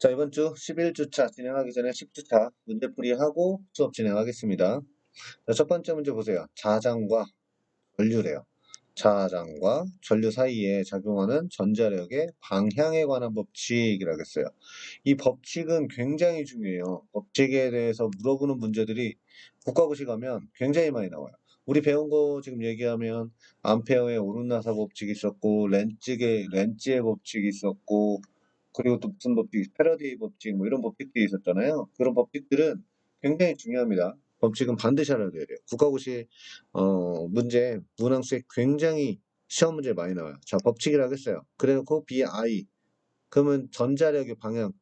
자, 이번 주 11주차 진행하기 전에 10주차 문제풀이하고 수업 진행하겠습니다. 자, 첫 번째 문제 보세요. 자장과 전류래요. 자장과 전류 사이에 작용하는 전자력의 방향에 관한 법칙이라고 했어요. 이 법칙은 굉장히 중요해요. 법칙에 대해서 물어보는 문제들이 국가고시 가면 굉장히 많이 나와요. 우리 배운 거 지금 얘기하면 암페어의 오른나사 법칙이 있었고 렌츠의 렌츠의 법칙이 있었고 그리고 또 무슨 법칙, 패러데이 법칙 뭐 이런 법칙들이 있었잖아요. 그런 법칙들은 굉장히 중요합니다. 법칙은 반드시 알아야 돼요. 국가고시 어, 문제 문항수에 굉장히 시험 문제 많이 나와요. 자 법칙이라고 했어요. 그래놓고 BI 그러면 전자력의 방향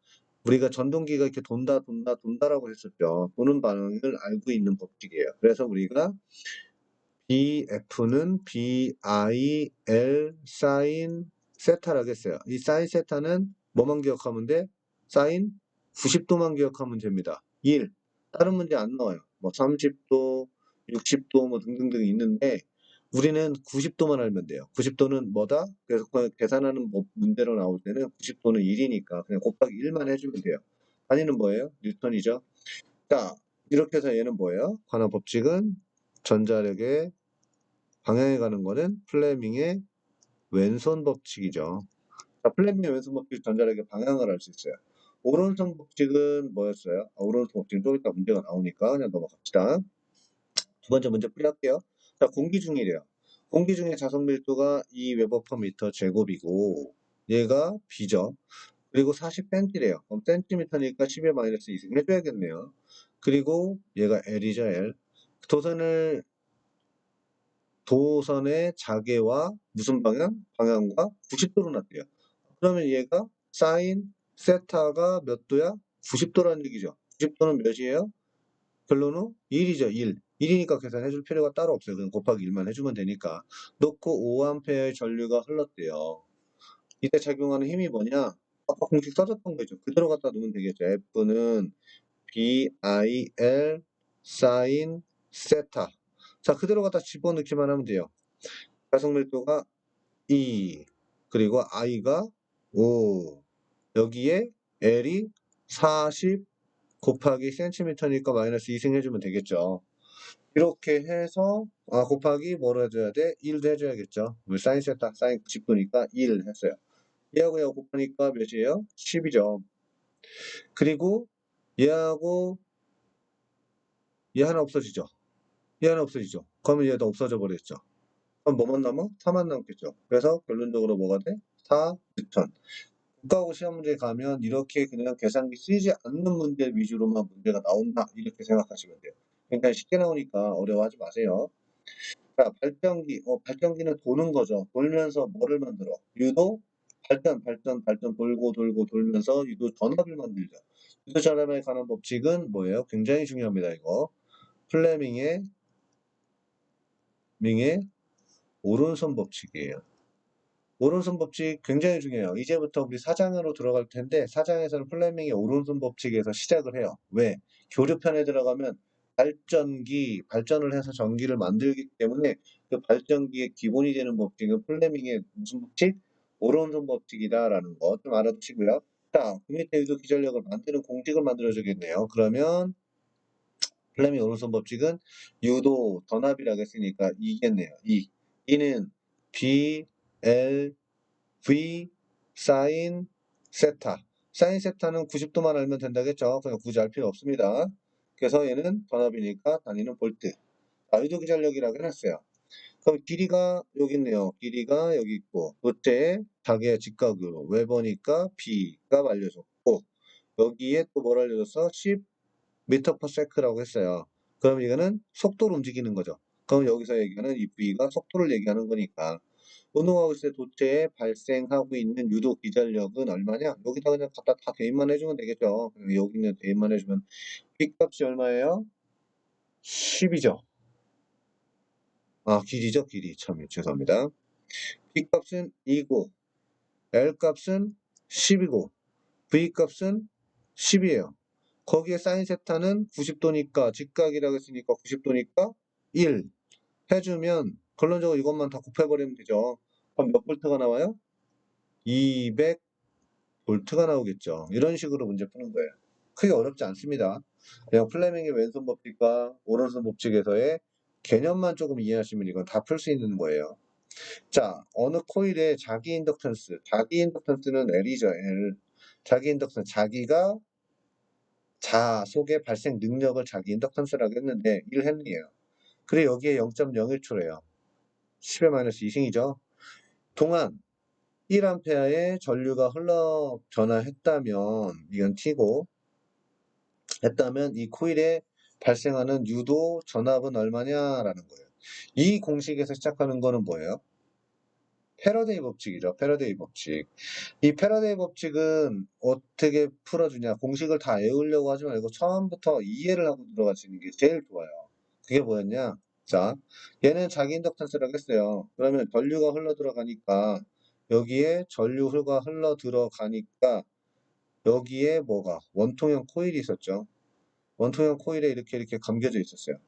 우리가 전동기가 이렇게 돈다 돈다 돈다라고 했었죠. 도는 방향을 알고 있는 법칙이에요. 그래서 우리가 BF는 BIL 사인 세타라고 했어요. 이 사인 세타는 뭐만 기억하면 돼? 사인 90도만 기억하면 됩니다. 1. 다른 문제 안 나와요. 뭐 30도, 60도 뭐 등등등 있는데 우리는 90도만 알면 돼요. 90도는 뭐다? 그래서 그 계산하는 뭐 문제로 나올 때는 90도는 1이니까 그냥 곱하기 1만 해주면 돼요. 단위는 뭐예요? 뉴턴이죠. 자, 이렇게 해서 얘는 뭐예요? 관한 법칙은 전자력의 방향에 가는 거는 플레밍의 왼손 법칙이죠. 자, 플레밍의 왼손 법칙 전자력의 방향을 알 수 있어요. 오른손 법칙은 뭐였어요? 아, 오른손 법칙은 좀 이따 문제가 나오니까 그냥 넘어갑시다. 두 번째 문제 풀이할게요. 자, 공기 중이래요. 공기 중의 자석 밀도가 2 웨버 퍼 미터 제곱이고 얘가 B죠. 그리고 40cm래요. 그럼 센티미터니까 10의 마이너스 2승 해줘야겠네요. 그리고 얘가 L이죠, L. 도선을 도선의 자개와 무슨 방향? 방향과 90도로 놨대요. 그러면 얘가 사인 세타가 몇 도야? 90도라는 얘기죠. 90도는 몇이에요? 결론은 1이죠. 1. 1이니까 계산해 줄 필요가 따로 없어요. 그냥 곱하기 1만 해주면 되니까. 넣고 5A의 전류가 흘렀대요. 이때 작용하는 힘이 뭐냐? 아까 공식 써줬던 거죠. 그대로 갖다 놓으면 되겠죠. F는 BIL 사인 세타. 자, 그대로 갖다 집어넣기만 하면 돼요. 가속 밀도가 2, 그리고 I가 5, 여기에 L이 40 곱하기 센티미터니까 마이너스 2승 해주면 되겠죠. 이렇게 해서 아 곱하기 뭐로 해줘야 돼? 1도 해줘야겠죠. 왜 사인 세타 사인 90도니까 1 했어요. 얘하고 얘하고 곱하니까 몇이에요? 10이죠. 그리고 얘하고 얘 하나 없어지죠. 얘 하나 없어지죠. 그러면 얘도 없어져 버렸죠. 그럼 뭐만 남아? 4만 남겠죠. 그래서 결론적으로 뭐가 돼? 4 뉴턴. 국가고 시험 문제 가면 이렇게 그냥 계산기 쓰이지 않는 문제 위주로만 문제가 나온다 이렇게 생각하시면 돼요. 그러니까 쉽게 나오니까 어려워하지 마세요. 자 발전기, 어, 발전기는 도는 거죠. 돌면서 뭐를 만들어? 유도 발전, 발전, 발전 돌고 돌고 돌면서 유도 전압을 만들죠. 유도 전압에 관한 법칙은 뭐예요? 굉장히 중요합니다. 이거 플레밍의 밍의 오른손 법칙이에요. 오른손 법칙 굉장히 중요해요. 이제부터 우리 사장으로 들어갈 텐데 사장에서는 플레밍의 오른손 법칙에서 시작을 해요. 왜? 교류편에 들어가면 발전기, 발전을 해서 전기를 만들기 때문에 그 발전기의 기본이 되는 법칙은 플레밍의 무슨 법칙? 오른손 법칙이다라는 거 좀 알아두시고요. 자, 그 밑에 유도 기전력을 만드는 공식을 만들어주겠네요. 그러면 플레밍 오른손 법칙은 유도 전압이라고 했으니까 이겠네요. 이. 이는 B L, V, 사인, 세타. 사인 세타는 90도만 알면 된다겠죠. 그냥 굳이 알 필요 없습니다. 그래서 얘는 전압이니까 단위는 볼트. 아, 유도 기전력이라고 해놨어요. 그럼 길이가 여기 있네요. 길이가 여기 있고 도체의 자기의 직각으로 웨버니까 B가 알려줬고 여기에 또 뭘 알려줬어? 10 미터 퍼 세크라고 했어요. 그럼 이거는 속도로 움직이는 거죠. 그럼 여기서 얘기하는 이 V가 속도를 얘기하는 거니까 운동하고 있을 때 도체에 발생하고 있는 유도 기전력은 얼마냐? 여기다 그냥 갖다 다 대입만 해주면 되겠죠. 여기 있는 대입만 해주면 B 값이 얼마예요? 10이죠. 아 길이죠 길이 참 죄송합니다. B 값은 2고 L 값은 10이고 V 값은 10이에요. 거기에 사인 세타는 90도니까 직각이라고 했으니까 90도니까 1 해주면 결론적으로 이것만 다 곱해버리면 되죠. 그럼 몇 볼트가 나와요? 200 볼트가 나오겠죠. 이런 식으로 문제 푸는 거예요. 크게 어렵지 않습니다. 그냥 플레밍의 왼손 법칙과 오른손 법칙에서의 개념만 조금 이해하시면 이건 다 풀 수 있는 거예요. 자, 어느 코일의 자기 인덕턴스, 자기 인덕턴스는 L이죠, L. 자기 인덕턴스, 자기가 자 속의 발생 능력을 자기 인덕턴스라고 했는데 1헨리예요. 그리고 여기에 0.01초래요. 10의 마이너스 2승이죠. 동안 1A의 전류가 흘러 전화했다면 이건 T고 했다면 이 코일에 발생하는 유도 전압은 얼마냐라는 거예요. 이 공식에서 시작하는 거는 뭐예요? 패러데이 법칙이죠. 패러데이 법칙. 이 패러데이 법칙은 어떻게 풀어주냐. 공식을 다 외우려고 하지 말고 처음부터 이해를 하고 들어가시는 게 제일 좋아요. 그게 뭐였냐? 자, 얘는 자기 인덕턴스라고 했어요. 그러면 전류가 흘러 들어가니까 여기에 전류가 흘러 들어가니까 여기에 뭐가 원통형 코일이 있었죠. 원통형 코일에 이렇게 이렇게 감겨져 있었어요.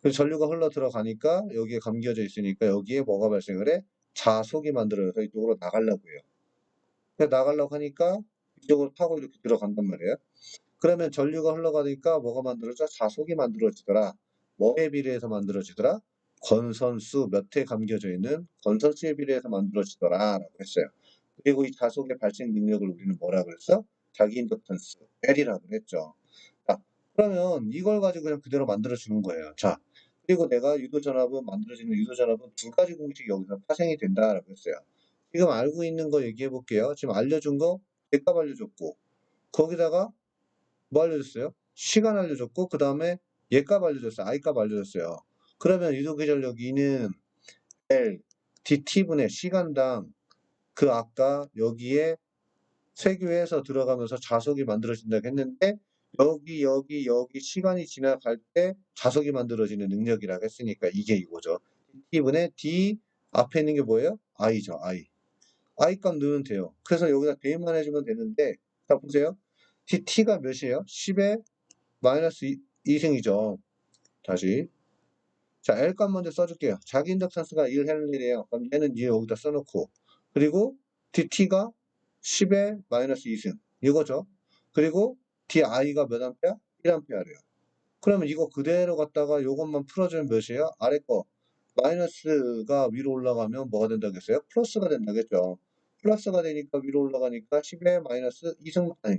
그래서 전류가 흘러 들어가니까 여기에 감겨져 있으니까 여기에 뭐가 발생을 해? 자속이 만들어져서 이쪽으로 나가려고 해요. 나가려고 하니까 이쪽으로 타고 이렇게 들어간단 말이에요. 그러면 전류가 흘러가니까 뭐가 만들어져? 자속이 만들어지더라. 뭐에 비례해서 만들어지더라? 건선수 몇 회 감겨져 있는 건선수에 비례해서 만들어지더라 라고 했어요. 그리고 이 자속의 발생 능력을 우리는 뭐라 그랬어? 자기 인덕턴스 L이라고 했죠. 자, 그러면 이걸 가지고 그냥 그대로 만들어 주는 거예요. 자, 그리고 내가 유도 전압은 만들어지는 유도 전압은 두 가지 공식이 여기서 파생이 된다라고 했어요. 지금 알고 있는 거 얘기해 볼게요. 지금 알려준 거 대값 알려줬고 거기다가 뭐 알려줬어요? 시간 알려줬고 그 다음에 얘값 알려줬어요. i값 알려줬어요. 그러면 전력 2는 L dt분의 시간당 그 아까 여기에 세교해서 들어가면서 자속이 만들어진다고 했는데 여기 여기 여기 시간이 지나갈 때 자석이 만들어지는 능력이라고 했으니까 이게 이거죠. d분의 d 앞에 있는 게 뭐예요? i죠. i. i 값 넣으면 돼요. 그래서 여기다 대입만 해주면 되는데 자 보세요. dt가 몇이에요? 10의 마이너스 2 승이죠. 다시 자 L 값 먼저 써줄게요. 자기 인덕션스가 1헨리래요. 그럼 얘는 얘 여기다 써놓고 그리고 dt가 10의 마이너스 2승 이거죠. 그리고 di가 몇 암페어? 1암페어래요. 그러면 이거 그대로 갖다가 이것만 풀어주면 몇이에요? 아래 거 마이너스가 위로 올라가면 뭐가 된다겠어요? 플러스가 된다겠죠. 플러스가 되니까 위로 올라가니까 10의 마이너스 2승 아니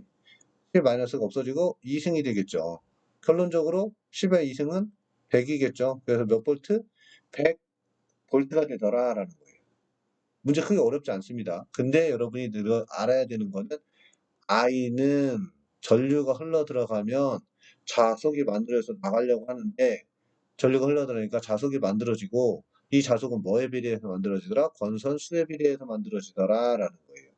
10의 마이너스가 없어지고 2승이 되겠죠. 결론적으로 10의 2승은 100이겠죠. 그래서 몇 볼트? 100 볼트가 되더라라는 거예요. 문제 크게 어렵지 않습니다. 근데 여러분이 늘 알아야 되는 거는 I는 전류가 흘러 들어가면 자속이 만들어져서 나가려고 하는데 전류가 흘러 들어가니까 자속이 만들어지고 이 자속은 뭐에 비례해서 만들어지더라? 건선수에 비례해서 만들어지더라 라는 거예요.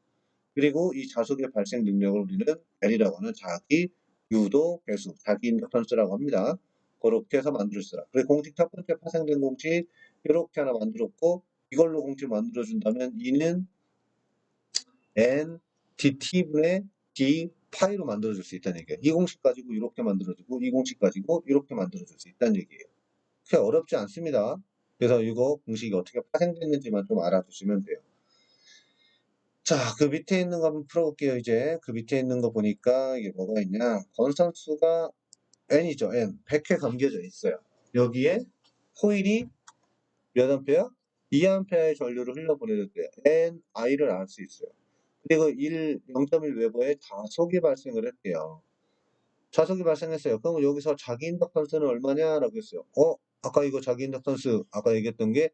그리고 이 자속의 발생 능력을 우리는 L이라고 하는 자기 유도 배수, 자기 인덕턴스라고 합니다. 그렇게 해서 만들어지더라. 그리고 공식 첫 번째 파생된 공식 이렇게 하나 만들었고 이걸로 공식 만들어 준다면 이는 n dt분의 d 파이로 만들어줄 수 있다는 얘기예요. 이 공식 가지고 이렇게 만들어주고 이 공식 가지고 이렇게 만들어줄 수 있다는 얘기예요. 그게 어렵지 않습니다. 그래서 이거 공식이 어떻게 파생됐는지만 좀 알아두시면 돼요. 자, 그 밑에 있는 거 한번 풀어볼게요. 이제 그 밑에 있는 거 보니까 이게 뭐가 있냐. 건선수가 n이죠. n. 100회 감겨져 있어요. 여기에 코일이 몇 암페어? 2암페어의 전류를 흘러보내줄 때 n, i를 알 수 있어요. 그리고 1, 0.1 웨버의 자속이 발생을 했대요. 자속이 발생했어요. 그럼 여기서 자기 인덕턴스는 얼마냐라고 했어요. 어? 아까 이거 자기 인덕턴스 아까 얘기했던 게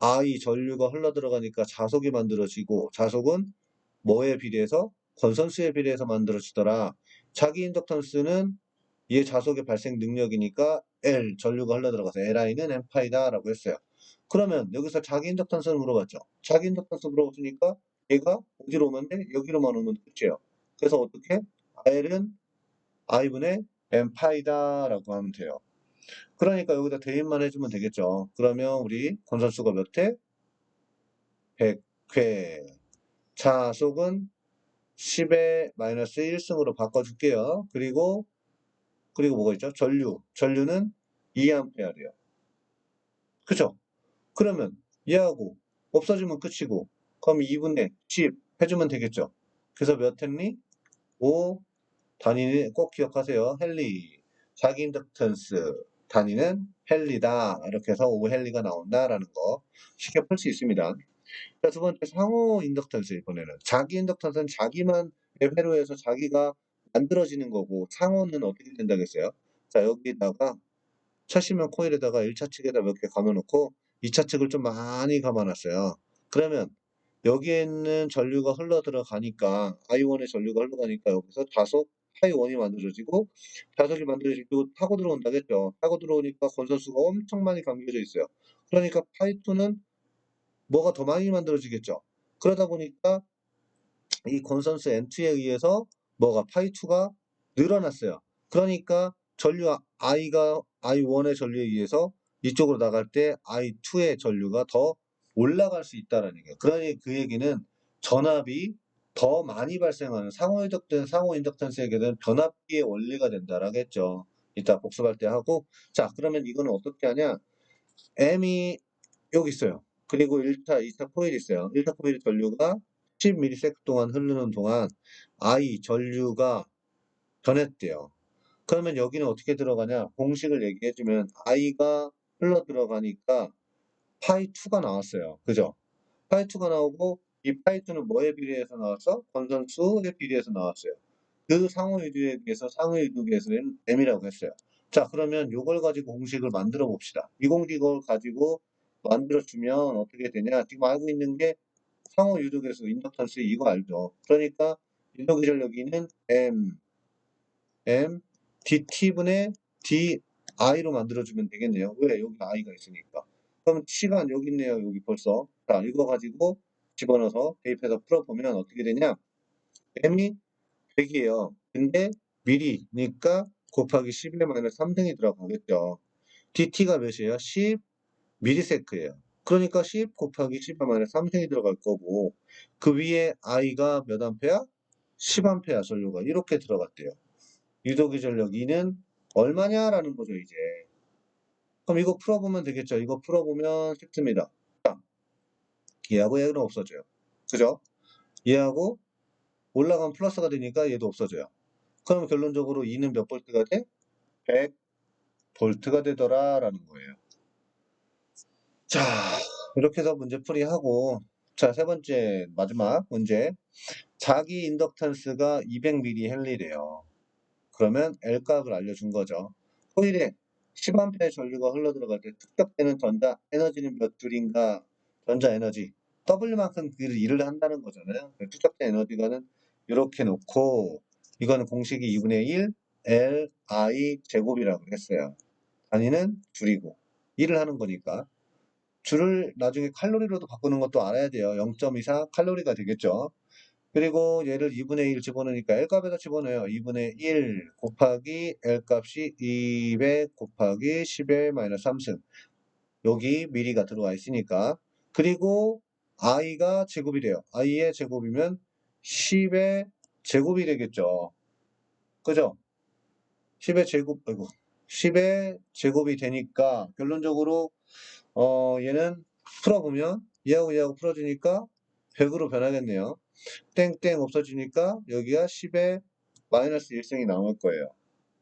I 전류가 흘러 들어가니까 자속이 만들어지고 자속은 뭐에 비례해서 건선수에 비례해서 만들어지더라. 자기 인덕턴스는 얘 자속의 발생 능력이니까 L 전류가 흘러 들어가서 Li는 N파이다 라고 했어요. 그러면 여기서 자기 인덕턴스를 물어봤죠. 자기 인덕턴스 물어봤으니까 얘가 어디로 오면 돼? 여기로만 오면 끝이에요. 그래서 어떻게? L은 I분의 N파이다 라고 하면 돼요. 그러니까 여기다 대입만 해주면 되겠죠. 그러면 우리 건선수가 몇 회? 100회. 자속은 10의 마이너스 1승으로 바꿔줄게요. 그리고 그리고 뭐가 있죠? 전류. 전류는 2A래요. 그쵸? 그러면 얘하고 없어지면 끝이고 그럼 2분의 10 해주면 되겠죠. 그래서 몇 헨리? 5 단위는 꼭 기억하세요. 헨리. 자기 인덕턴스 단위는 헨리다. 이렇게 해서 5헨리가 나온다라는 거 쉽게 풀 수 있습니다. 자, 두 번째 상호 인덕턴스 이번에는 자기 인덕턴스는 자기만 회로해서 자기가 만들어지는 거고 상호는 어떻게 된다겠어요? 자 여기다가 차시면 코일에다가 1차 측에다 몇 개 감아놓고 2차 측을 좀 많이 감아놨어요. 그러면 여기에 있는 전류가 흘러 들어가니까 I1의 전류가 흘러가니까 여기서 자속 파이1이 만들어지고 자석이 만들어지고 타고 들어온다겠죠. 타고 들어오니까 건선수가 엄청 많이 감겨져 있어요. 그러니까 파이2는 뭐가 더 많이 만들어지겠죠. 그러다 보니까 이 건선수 N2에 의해서 뭐가 파이2가 늘어났어요. 그러니까 전류 I가 I1의 전류에 의해서 이쪽으로 나갈 때 I2의 전류가 더 올라갈 수 있다는 얘기예요. 그러니 그 얘기는 전압이 더 많이 발생하는 상호 인덕된 상호 인덕턴스에게는 변압기의 원리가 된다라겠죠. 이따 복습할 때 하고 자 그러면 이거는 어떻게 하냐 M이 여기 있어요. 그리고 1차, 2차 코일이 있어요. 1차 코일 전류가 10ms 동안 흐르는 동안 I 전류가 변했대요. 그러면 여기는 어떻게 들어가냐? 공식을 얘기해주면 I가 흘러 들어가니까 파이 2가 나왔어요. 그죠? 파이 2가 나오고 이 파이2는 뭐에 비례해서 나왔어? 건선수에 비례해서 나왔어요. 그 상호유두에 비해서 상호유두에서는 M이라고 했어요. 자 그러면 이걸 가지고 공식을 만들어 봅시다. 이 공식을 가지고 만들어 주면 어떻게 되냐? 지금 알고 있는 게 상호유두계수 인덕턴스 이거 알죠? 그러니까 인덕의 전력이는 M M dt분의 di로 만들어주면 되겠네요. 왜? 여기 i가 있으니까. 그럼 시간 여기 있네요. 여기 벌써. 자, 이거 가지고 집어넣어서 대입해서 풀어보면 어떻게 되냐? m이 100이에요. 근데 미리니까 곱하기 11의 마이너스 3등이 들어가겠죠. dt가 몇이에요? 10 미리세크예요. 그러니까 10 곱하기 10의 마이너스 3등이 들어갈 거고 그 위에 i가 몇 암페야? 10암페야 전류가 이렇게 들어갔대요. 유도기 전력 2는 얼마냐라는 거죠, 이제. 그럼 이거 풀어보면 되겠죠. 이거 풀어보면 쉽습니다. 자, 얘하고 얘는 없어져요. 그죠? 얘하고 올라가면 플러스가 되니까 얘도 없어져요. 그럼 결론적으로 2는 몇 볼트가 돼? 100 볼트가 되더라라는 거예요. 자, 이렇게 해서 문제 풀이 하고 자, 세 번째 마지막 문제. 자기 인덕턴스가 200mH 헨리래요. 그러면 L값을 알려준 거죠. 코일에 10A 전류가 흘러 들어갈 때 특격되는 전자 에너지는 몇 줄인가? 전자 에너지 W만큼 그 일을 한다는 거잖아요. 특격된 에너지가는 이렇게 놓고 이거는 공식이 2분의 1 L I 제곱이라고 했어요. 단위는 줄이고 일을 하는 거니까 줄을 나중에 칼로리로도 바꾸는 것도 알아야 돼요. 0.24 칼로리가 되겠죠. 그리고 얘를 2분의 1 집어넣으니까 L값에다 집어넣어요. 2분의 1 곱하기 L값이 200 곱하기 10의 마이너스 3승. 여기 미리가 들어와 있으니까. 그리고 i가 제곱이 돼요. i의 제곱이면 10의 제곱이 되겠죠. 그죠? 10의 제곱, 아이고, 10의 제곱이 되니까 결론적으로 어 얘는 풀어보면 얘하고 얘하고 풀어주니까 100으로 변하겠네요. 땡땡 없어지니까 여기가 10의 마이너스 1승이 나올 거예요.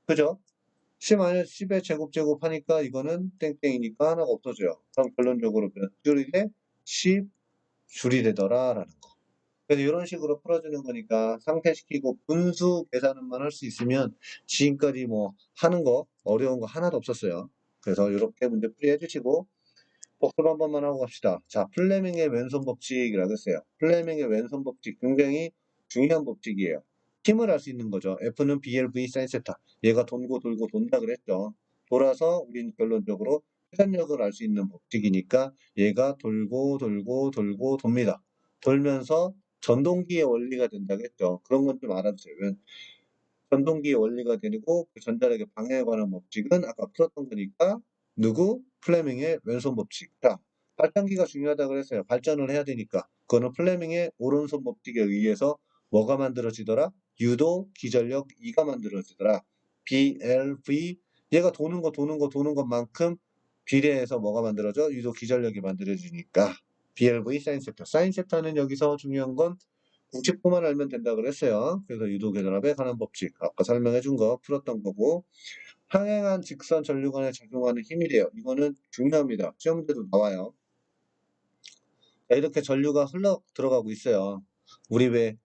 그죠? 10 마이너스 10의 제곱 제곱 하니까 이거는 땡땡이니까 하나가 없어져요. 그럼 결론적으로 몇 줄이 돼? 10 줄이 되더라 라는 거. 그래서 이런 식으로 풀어주는 거니까 상태시키고 분수 계산만 할 수 있으면 지금까지 뭐 하는 거 어려운 거 하나도 없었어요. 그래서 이렇게 문제 풀이 해주시고 복습 한 번만 하고 갑시다. 자, 플레밍의 왼손 법칙이라고 했어요. 플레밍의 왼손 법칙 굉장히 중요한 법칙이에요. 힘을 알 수 있는 거죠. F는 BLV 사인 세타. 얘가 돌고 돌고 돈다 그랬죠. 돌아서 우린 결론적으로 회전력을 알 수 있는 법칙이니까 얘가 돌고 돌고 돌고 돕니다. 돌면서 전동기의 원리가 된다겠죠. 그런 건 좀 알아두세요. 전동기의 원리가 되고 그 전자력의 방향에 관한 법칙은 아까 풀었던 거니까 누구? 플레밍의 왼손 법칙. 자, 발전기가 중요하다고 그랬어요. 발전을 해야 되니까. 그거는 플레밍의 오른손 법칙에 의해서 뭐가 만들어지더라? 유도 기전력 2가 만들어지더라. BLV 얘가 도는 거 도는 거 도는 것만큼 비례해서 뭐가 만들어져? 유도 기전력이 만들어지니까 BLV 사인 섹터. 사인 섹터는 여기서 중요한 건 공식부만 알면 된다 그랬어요. 그래서 유도계전압에 관한 법칙 아까 설명해 준 거 풀었던 거고 평행한 직선 전류관에 작용하는 힘이래요. 이거는 중요합니다. 시험 문제도 나와요. 자, 이렇게 전류가 흘러 들어가고 있어요. 우리 왜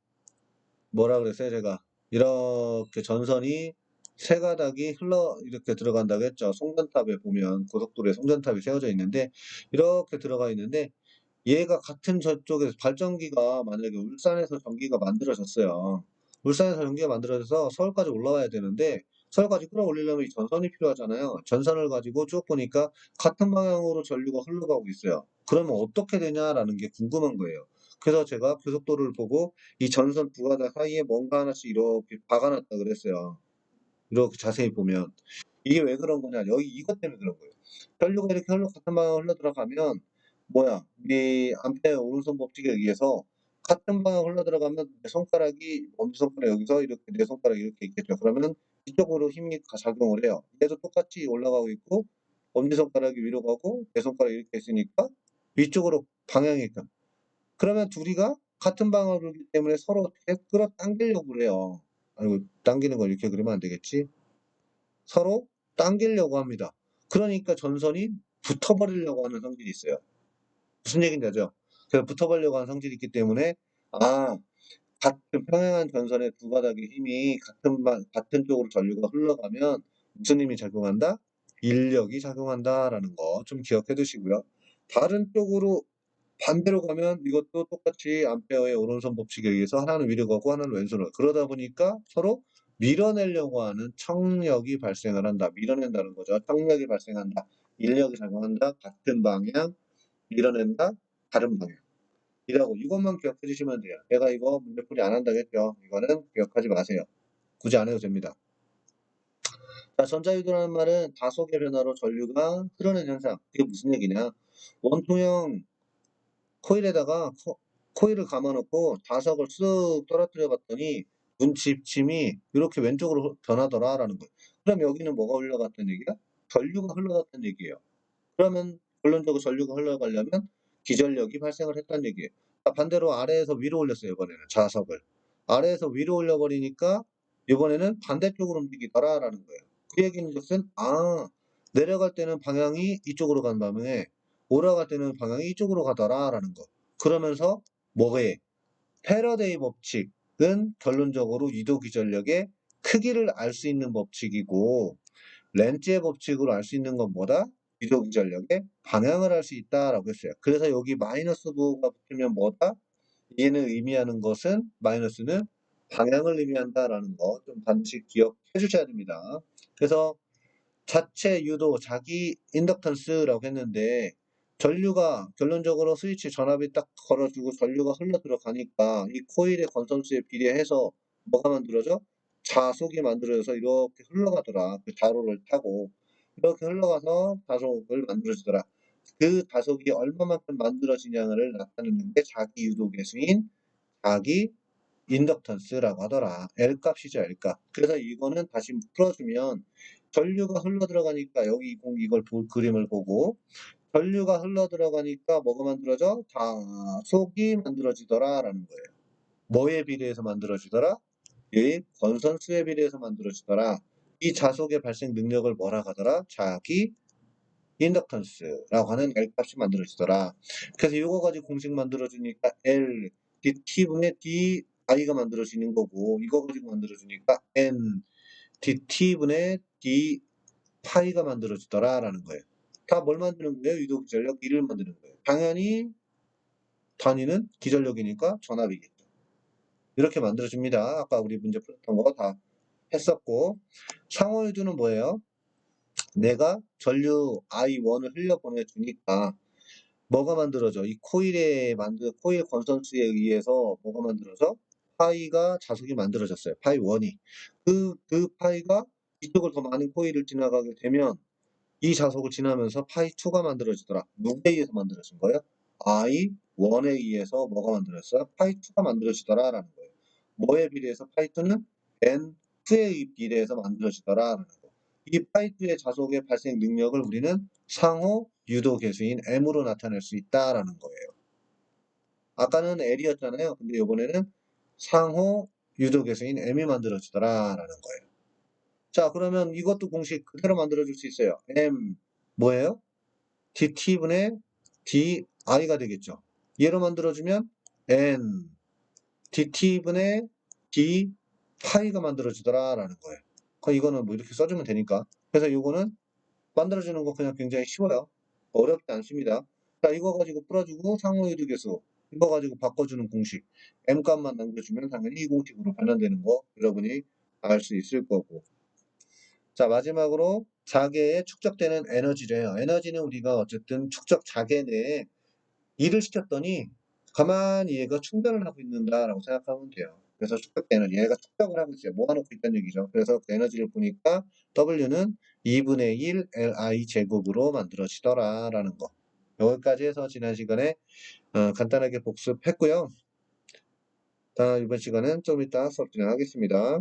뭐라 그랬어요 제가 이렇게 전선이 세 가닥이 흘러 이렇게 들어간다고 했죠. 송전탑에 보면 고속도로에 송전탑이 세워져 있는데 이렇게 들어가 있는데 얘가 같은 저쪽에서 발전기가 만약에 울산에서 전기가 만들어졌어요. 울산에서 전기가 만들어져서 서울까지 올라와야 되는데 서울까지 끌어올리려면 이 전선이 필요하잖아요. 전선을 가지고 쭉 보니까 같은 방향으로 전류가 흘러가고 있어요. 그러면 어떻게 되냐라는 게 궁금한 거예요. 그래서 제가 고속도로를 보고 이 전선 두 가닥 사이에 뭔가 하나씩 이렇게 박아놨다 그랬어요. 이렇게 자세히 보면 이게 왜 그런 거냐 여기 이것 때문에 그런 거예요. 전류가 이렇게 흘러 같은 방향으로 흘러 들어가면 뭐야 이 암페어 오른손 법칙에 의해서 같은 방향 흘러 들어가면 내 손가락이 엄지손가락 여기서 이렇게 내 손가락이 이렇게 있겠죠. 그러면 이쪽으로 힘이 가- 작용을 해요. 얘도 똑같이 올라가고 있고 엄지손가락이 위로 가고 내 손가락이 이렇게 있으니까 위쪽으로 방향이 있다. 그러면 둘이가 같은 방향으로 기 때문에 서로 어떻게 끌어당기려고 그래요. 아이고 당기는 걸 이렇게 그리면 안 되겠지. 서로 당기려고 합니다. 그러니까 전선이 붙어버리려고 하는 성질이 있어요. 무슨 얘기인지 알죠? 그래서 붙어버리려고 하는 성질이 있기 때문에 아 같은 평행한 전선의 두 가닥의 힘이 같은 방, 같은 쪽으로 전류가 흘러가면 무슨 힘이 작용한다? 인력이 작용한다라는 거 좀 기억해 두시고요. 다른 쪽으로 반대로 가면 이것도 똑같이 암페어의 오른손 법칙에 의해서 하나는 위로 가고 하나는 왼손으로 그러다 보니까 서로 밀어내려고 하는 청력이 발생을 한다. 밀어낸다는 거죠. 청력이 발생한다. 인력이 작용한다. 같은 방향 밀어낸다. 다른 방향. 이라고 이것만 기억해 주시면 돼요. 제가 이거 문제풀이 안 한다고 했죠. 이거는 기억하지 마세요. 굳이 안 해도 됩니다. 자, 전자유도라는 말은 다속의 변화로 전류가 흐르는 현상. 이게 무슨 얘기냐? 원통형 코일에다가 코, 코일을 감아놓고 자석을 쓱 떨어뜨려 봤더니 눈집침이 이렇게 왼쪽으로 변하더라 라는 거예요. 그럼 여기는 뭐가 흘러갔다는 얘기야? 전류가 흘러갔다는 얘기예요. 그러면 결론적으로 전류가 흘러가려면 기전력이 발생을 했다는 얘기예요. 아, 반대로 아래에서 위로 올렸어요. 이번에는 자석을. 아래에서 위로 올려버리니까 이번에는 반대쪽으로 움직이더라 라는 거예요. 그 얘기는 것은 아 내려갈 때는 방향이 이쪽으로 간 반면에 올라갈 때는 방향이 이쪽으로 가더라라는 거. 그러면서 뭐에 패러데이 법칙은 결론적으로 이도 기전력의 크기를 알 수 있는 법칙이고 렌즈의 법칙으로 알 수 있는 건 뭐다? 이도 기전력의 방향을 알 수 있다라고 했어요. 그래서 여기 마이너스 부호가 붙으면 뭐다? 얘는 의미하는 것은 마이너스는 방향을 의미한다라는 거 좀 반드시 기억해 주셔야 됩니다. 그래서 자체 유도, 자기 인덕턴스라고 했는데 전류가 결론적으로 스위치 전압이 딱 걸어주고 전류가 흘러 들어가니까 이 코일의 건선수에 비례해서 뭐가 만들어져? 자속이 만들어져서 이렇게 흘러가더라. 그 자로를 타고 이렇게 흘러가서 자속을 만들어지더라. 그 자속이 얼마만큼 만들어지냐를 나타내는 게 자기 유도 계수인 자기 인덕턴스라고 하더라. L 값이죠, L 값. 그래서 이거는 다시 풀어주면 전류가 흘러 들어가니까 여기 공 이걸 볼 그림을 보고 전류가 흘러 들어가니까 뭐가 만들어져? 자속이 만들어지더라 라는 거예요. 뭐에 비례해서 만들어지더라? 이 건선수에 비례해서 만들어지더라. 이 자속의 발생 능력을 뭐라 하더라? 자기 인덕턴스라고 하는 L 값이 만들어지더라. 그래서 이거 가지고 공식 만들어주니까 L d t분의 d i가 만들어지는 거고 이거 가지고 만들어주니까 n dt분의 d 파이가 만들어지더라라는 거예요. 다 뭘 만드는 거예요? 유도 기전력 1을 만드는 거예요. 당연히 단위는 기전력이니까 전압이겠죠. 이렇게 만들어줍니다. 아까 우리 문제 풀었던 거 다 했었고 상호유도는 뭐예요? 내가 전류 I1을 흘려보내주니까 뭐가 만들어져? 이 코일에 만들 코일 건선수에 의해서 뭐가 만들어져? 파이가 자석이 만들어졌어요. 파이 1이. 그, 그 파이가 이쪽을 더 많은 코일을 지나가게 되면 이 자석을 지나면서 파이 2가 만들어지더라. 누구에 의해서 만들어진 거예요? I 1에 의해서 뭐가 만들어졌어요? 파이 2가 만들어지더라 라는 거예요. 뭐에 비례해서 파이 2는 N 2에 비례해서 만들어지더라 라는 거. 이 파이 2의 자석의 발생 능력을 우리는 상호 유도 계수인 M으로 나타낼 수 있다라는 거예요. 아까는 L이었잖아요. 근데 이번에는 상호 유도 계수인 m이 만들어지더라 라는 거예요. 자 그러면 이것도 공식 그대로 만들어 줄 수 있어요. m 뭐예요? dt분의 di가 되겠죠. 얘로 만들어주면 n dt분의 d 파이가 만들어지더라 라는 거예요. 그럼 이거는 뭐 이렇게 써주면 되니까. 그래서 이거는 만들어주는 거 그냥 굉장히 쉬워요. 어렵지 않습니다. 자 이거 가지고 풀어주고 상호유도계수 이거 가지고 바꿔주는 공식 m 값만 남겨주면 당연히 이 공식으로 변환되는 거 여러분이 알 수 있을 거고 자 마지막으로 자개에 축적되는 에너지래요. 에너지는 우리가 어쨌든 축적 자개 내에 일을 시켰더니 가만히 얘가 충전을 하고 있는다라고 생각하면 돼요. 그래서 축적 에너지 얘가 축적을 하고 있어요. 모아놓고 있다는 얘기죠. 그래서 그 에너지를 보니까 W는 2분의 1 Li 제곱으로 만들어지더라 라는 거. 여기까지 해서 지난 시간에 어, 간단하게 복습했고요. 다음 이번 시간은 좀 이따 수업 진행하겠습니다.